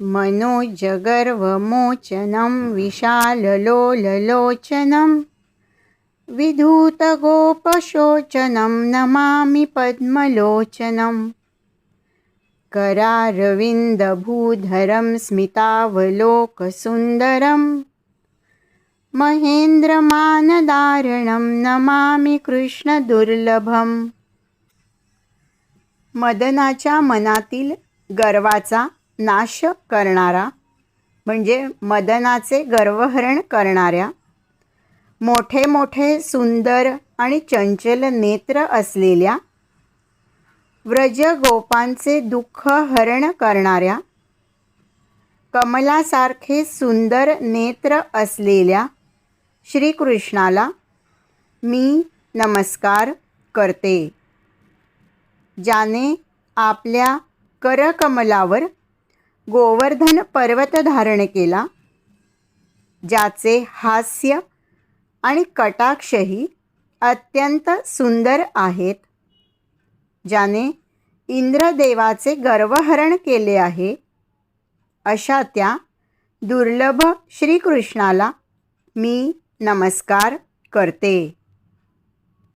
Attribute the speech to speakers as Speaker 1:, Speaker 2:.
Speaker 1: मनोजगर्वमोचनं विशाललोललोचनं विधूतगोपशोचनं नमामि पद्मलोचनम् करारविन्दभूधरं स्मितावलोकसुन्दरं महेन्द्रमानदारणं नमामि कृष्णदुर्लभम् मदनाच्या मनातील गर्वाचा नाश करणारा म्हणजे मदनाचे गर्वहरण करणाऱ्या मोठे मोठे सुंदर आणि चंचल नेत्र असलेल्या व्रजगोपांचे दुःख हरण करणाऱ्या कमलासारखे सुंदर नेत्र असलेल्या श्रीकृष्णाला मी नमस्कार करते ज्याने आपल्या करकमलावर गोवर्धन पर्वत धारण केला ज्याचे हास्य आणि कटाक्षही अत्यंत सुंदर आहेत ज्याने इंद्रदेवाचे गर्वहरण केले आहे अशा त्या दुर्लभ श्रीकृष्णाला मी नमस्कार करते.